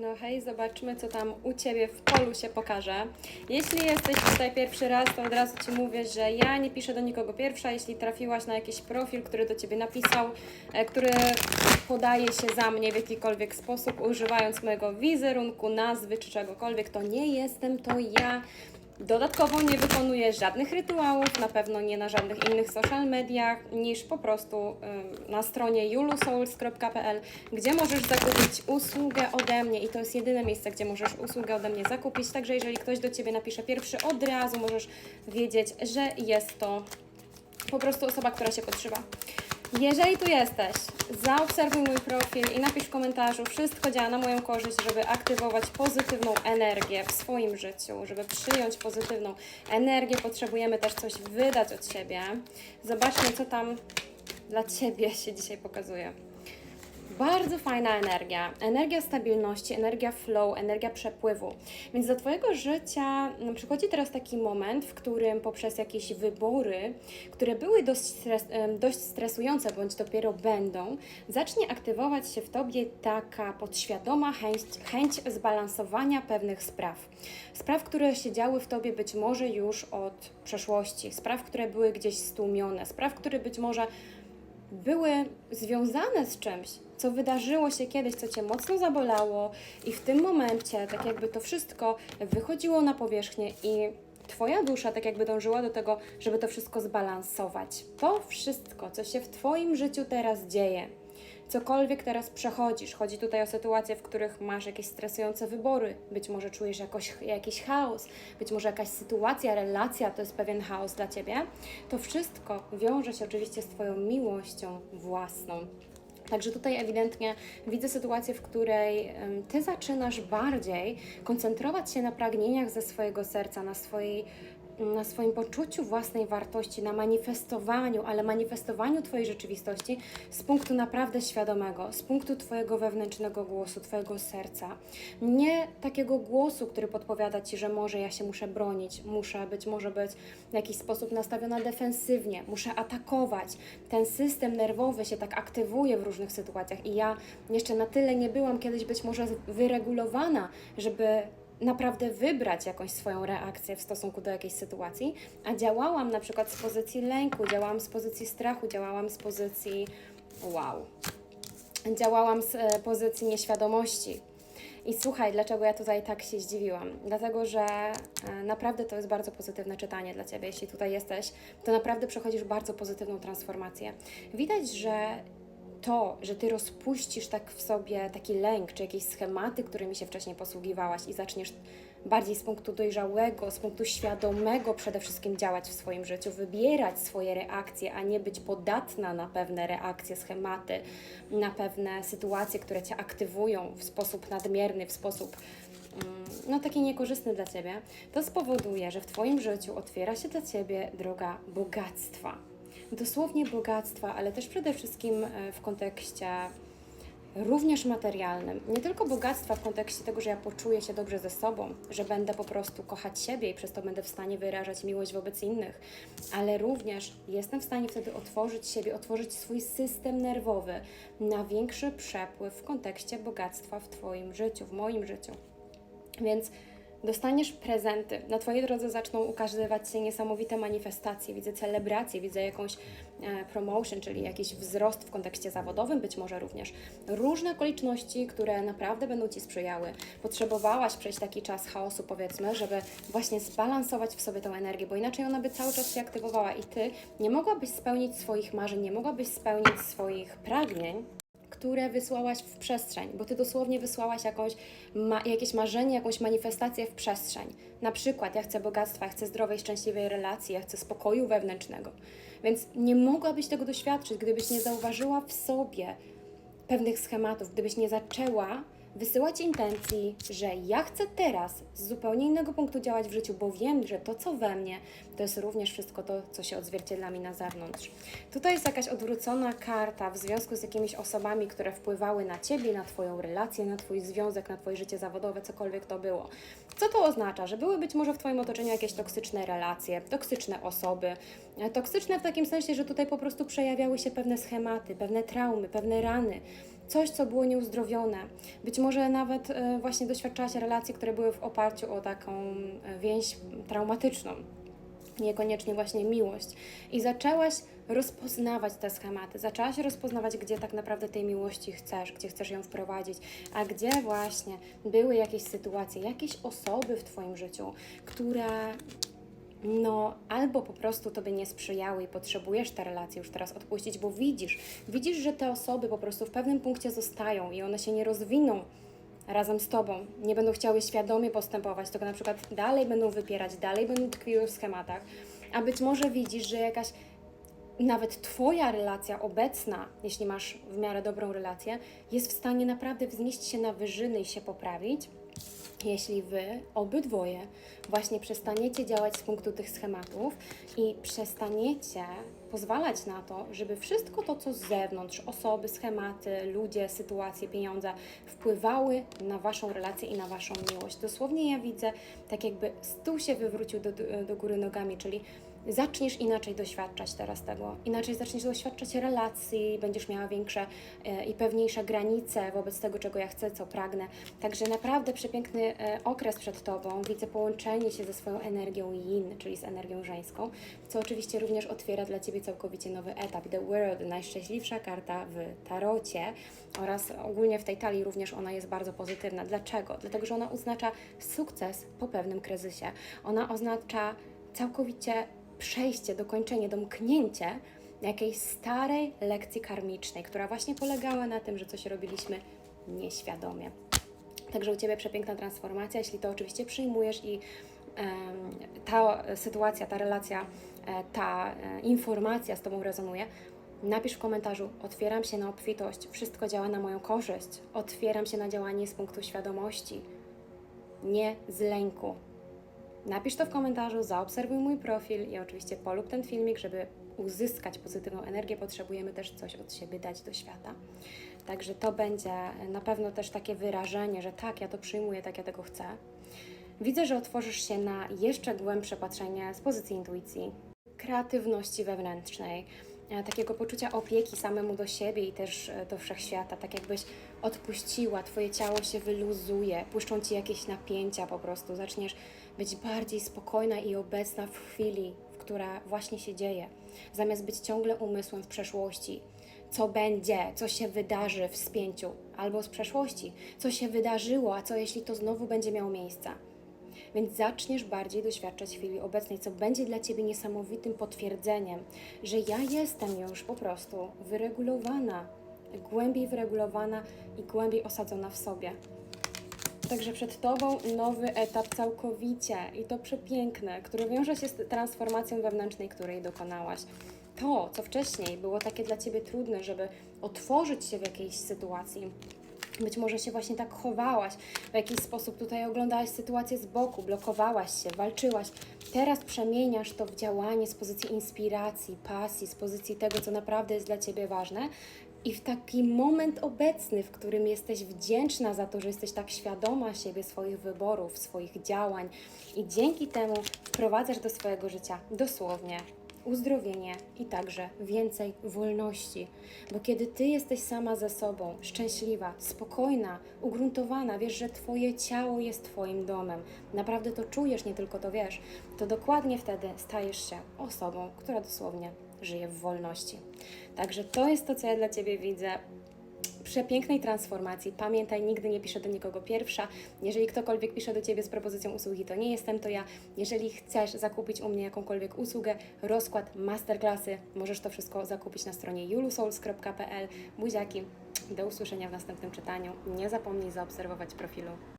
No hej, zobaczmy, co tam u Ciebie w polu się pokaże. Jeśli jesteś tutaj pierwszy raz, to od razu Ci mówię, że ja nie piszę do nikogo pierwsza. Jeśli trafiłaś na jakiś profil, który do Ciebie napisał, e, który podaje się za mnie w jakikolwiek sposób, używając mojego wizerunku, nazwy czy czegokolwiek, to nie jestem to ja. Dodatkowo nie wykonuję żadnych rytuałów, na pewno nie na żadnych innych social mediach, niż po prostu ym, na stronie julusouls.pl, gdzie możesz zakupić usługę ode mnie i to jest jedyne miejsce, gdzie możesz usługę ode mnie zakupić. Także jeżeli ktoś do Ciebie napisze pierwszy, od razu możesz wiedzieć, że jest to po prostu osoba, która się podszywa. Jeżeli tu jesteś, zaobserwuj mój profil i napisz w komentarzu, wszystko działa na moją korzyść, żeby aktywować pozytywną energię w swoim życiu, żeby przyjąć pozytywną energię, potrzebujemy też coś wydać od siebie. Zobaczmy, co tam dla Ciebie się dzisiaj pokazuje. Bardzo fajna energia, energia stabilności, energia flow, energia przepływu. Więc do Twojego życia no, przychodzi teraz taki moment, w którym poprzez jakieś wybory, które były dość, stres, dość stresujące bądź dopiero będą, zacznie aktywować się w Tobie taka podświadoma chęć, chęć zbalansowania pewnych spraw. Spraw, które się działy w Tobie być może już od przeszłości, spraw, które były gdzieś stłumione, spraw, które być może były związane z czymś, co wydarzyło się kiedyś, co cię mocno zabolało, i w tym momencie, tak jakby to wszystko wychodziło na powierzchnię i Twoja dusza tak jakby dążyła do tego, żeby to wszystko zbalansować. To wszystko, co się w Twoim życiu teraz dzieje, cokolwiek teraz przechodzisz, chodzi tutaj o sytuacje, w których masz jakieś stresujące wybory, być może czujesz jakoś, jakiś chaos, być może jakaś sytuacja, relacja to jest pewien chaos dla Ciebie, to wszystko wiąże się oczywiście z Twoją miłością własną. Także tutaj ewidentnie widzę sytuację, w której ty zaczynasz bardziej koncentrować się na pragnieniach ze swojego serca, na swojej na swoim poczuciu własnej wartości, na manifestowaniu, ale manifestowaniu Twojej rzeczywistości z punktu naprawdę świadomego, z punktu Twojego wewnętrznego głosu, Twojego serca. Nie takiego głosu, który podpowiada Ci, że może ja się muszę bronić, muszę być, może być w jakiś sposób nastawiona defensywnie, muszę atakować. Ten system nerwowy się tak aktywuje w różnych sytuacjach i ja jeszcze na tyle nie byłam kiedyś być może wyregulowana, żeby naprawdę wybrać jakąś swoją reakcję w stosunku do jakiejś sytuacji, a działałam na przykład z pozycji lęku, działałam z pozycji strachu, działałam z pozycji wow, działałam z e, pozycji nieświadomości. I słuchaj, dlaczego ja tutaj tak się zdziwiłam? Dlatego, że e, naprawdę to jest bardzo pozytywne czytanie dla Ciebie. Jeśli tutaj jesteś, to naprawdę przechodzisz bardzo pozytywną transformację. Widać, że to, że ty rozpuścisz tak w sobie taki lęk, czy jakieś schematy, którymi się wcześniej posługiwałaś i zaczniesz bardziej z punktu dojrzałego, z punktu świadomego przede wszystkim działać w swoim życiu, wybierać swoje reakcje, a nie być podatna na pewne reakcje, schematy, na pewne sytuacje, które cię aktywują w sposób nadmierny, w sposób mm, no, taki niekorzystny dla Ciebie, to spowoduje, że w Twoim życiu otwiera się dla Ciebie droga bogactwa dosłownie bogactwa, ale też przede wszystkim e, w kontekście również materialnym. Nie tylko bogactwa w kontekście tego, że ja poczuję się dobrze ze sobą, że będę po prostu kochać siebie i przez to będę w stanie wyrażać miłość wobec innych, ale również jestem w stanie wtedy otworzyć siebie, otworzyć swój system nerwowy na większy przepływ w kontekście bogactwa w Twoim życiu, w moim życiu. Więc dostaniesz prezenty. Na Twojej drodze zaczną ukazywać się niesamowite manifestacje. Widzę celebracje, widzę jakąś e, promotion, czyli jakiś wzrost w kontekście zawodowym, być może również. Różne okoliczności, które naprawdę będą Ci sprzyjały. Potrzebowałaś przejść taki czas chaosu, powiedzmy, żeby właśnie zbalansować w sobie tę energię, bo inaczej ona by cały czas się aktywowała i Ty nie mogłabyś spełnić swoich marzeń, nie mogłabyś spełnić swoich pragnień, które wysłałaś w przestrzeń, bo ty dosłownie wysłałaś jakąś, ma, jakieś marzenie, jakąś manifestację w przestrzeń. Na przykład, ja chcę bogactwa, ja chcę zdrowej, szczęśliwej relacji, ja chcę spokoju wewnętrznego. Więc nie mogłabyś tego doświadczyć, gdybyś nie zauważyła w sobie pewnych schematów, gdybyś nie zaczęła wysyłać intencji, że ja chcę teraz z zupełnie innego punktu działać w życiu, bo wiem, że to, co we mnie, to jest również wszystko to, co się odzwierciedla mi na zewnątrz. Tutaj jest jakaś odwrócona karta w związku z jakimiś osobami, które wpływały na Ciebie, na Twoją relację, na Twój związek, na Twoje życie zawodowe, cokolwiek to było. Co to oznacza? Że były być może w Twoim otoczeniu jakieś toksyczne relacje, toksyczne osoby, e, toksyczne w takim sensie, że tutaj po prostu przejawiały się pewne schematy, pewne traumy, pewne rany, coś, co było nieuzdrowione. Być może nawet e, właśnie doświadczałaś relacji, które były w oparciu o taką e, więź traumatyczną niekoniecznie właśnie miłość. I zaczęłaś rozpoznawać te schematy, zaczęłaś rozpoznawać, gdzie tak naprawdę tej miłości chcesz, gdzie chcesz ją wprowadzić, a gdzie właśnie były jakieś sytuacje, jakieś osoby w Twoim życiu, które no, albo po prostu Tobie nie sprzyjały i potrzebujesz te relacje już teraz odpuścić, bo widzisz, widzisz, że te osoby po prostu w pewnym punkcie zostają i one się nie rozwiną razem z Tobą, nie będą chciały świadomie postępować, tylko na przykład dalej będą wypierać, dalej będą tkwiły w schematach, a być może widzisz, że jakaś nawet Twoja relacja obecna, jeśli masz w miarę dobrą relację, jest w stanie naprawdę wznieść się na wyżyny i się poprawić, jeśli Wy obydwoje właśnie przestaniecie działać z punktu tych schematów i przestaniecie pozwalać na to, żeby wszystko to, co z zewnątrz, osoby, schematy, ludzie, sytuacje, pieniądze, wpływały na Waszą relację i na Waszą miłość. Dosłownie ja widzę, tak jakby stół się wywrócił do, do góry nogami, czyli zaczniesz inaczej doświadczać teraz tego. Inaczej zaczniesz doświadczać relacji, będziesz miała większe e, i pewniejsze granice wobec tego, czego ja chcę, co pragnę. Także naprawdę przepiękny e, okres przed Tobą. Widzę połączenie się ze swoją energią yin, czyli z energią żeńską, co oczywiście również otwiera dla Ciebie całkowicie nowy etap. The World, najszczęśliwsza karta w tarocie oraz ogólnie w tej talii również ona jest bardzo pozytywna. Dlaczego? Dlatego, że ona oznacza sukces po pewnym kryzysie. Ona oznacza całkowicie przejście, dokończenie, domknięcie jakiejś starej lekcji karmicznej, która właśnie polegała na tym, że coś robiliśmy nieświadomie. Także u Ciebie przepiękna transformacja, jeśli to oczywiście przyjmujesz i ta sytuacja, ta relacja, ta e, informacja z Tobą rezonuje, napisz w komentarzu: Otwieram się na obfitość, wszystko działa na moją korzyść, otwieram się na działanie z punktu świadomości, nie z lęku. Napisz to w komentarzu, zaobserwuj mój profil i oczywiście polub ten filmik, żeby uzyskać pozytywną energię, potrzebujemy też coś od siebie dać do świata. Także to będzie na pewno też takie wyrażenie, że tak, ja to przyjmuję, tak, ja tego chcę. Widzę, że otworzysz się na jeszcze głębsze patrzenie z pozycji intuicji, kreatywności wewnętrznej, e, takiego poczucia opieki samemu do siebie i też e, do wszechświata, tak jakbyś odpuściła, Twoje ciało się wyluzuje, puszczą Ci jakieś napięcia po prostu, zaczniesz być bardziej spokojna i obecna w chwili, w która właśnie się dzieje, zamiast być ciągle umysłem w przeszłości. Co będzie, co się wydarzy w spięciu, albo z przeszłości, co się wydarzyło, a co jeśli to znowu będzie miało miejsce. Więc zaczniesz bardziej doświadczać chwili obecnej, co będzie dla Ciebie niesamowitym potwierdzeniem, że ja jestem już po prostu wyregulowana, głębiej wyregulowana i głębiej osadzona w sobie. Także przed Tobą nowy etap całkowicie i to przepiękne, który wiąże się z transformacją wewnętrznej, której dokonałaś. To, co wcześniej było takie dla Ciebie trudne, żeby otworzyć się w jakiejś sytuacji, być może się właśnie tak chowałaś, w jakiś sposób tutaj oglądałaś sytuację z boku, blokowałaś się, walczyłaś. Teraz przemieniasz to w działanie z pozycji inspiracji, pasji, z pozycji tego, co naprawdę jest dla Ciebie ważne. I w taki moment obecny, w którym jesteś wdzięczna za to, że jesteś tak świadoma siebie, swoich wyborów, swoich działań, i dzięki temu wprowadzasz do swojego życia dosłownie uzdrowienie i także więcej wolności. Bo kiedy ty jesteś sama ze sobą, szczęśliwa, spokojna, ugruntowana, wiesz, że twoje ciało jest twoim domem, naprawdę to czujesz, nie tylko to wiesz, to dokładnie wtedy stajesz się osobą, która dosłownie żyje w wolności. Także to jest to, co ja dla ciebie widzę przepięknej transformacji. Pamiętaj, nigdy nie piszę do nikogo pierwsza. Jeżeli ktokolwiek pisze do Ciebie z propozycją usługi, to nie jestem to ja. Jeżeli chcesz zakupić u mnie jakąkolwiek usługę, rozkład, masterclassy, możesz to wszystko zakupić na stronie julusouls.pl. Buziaki, do usłyszenia w następnym czytaniu. Nie zapomnij zaobserwować profilu.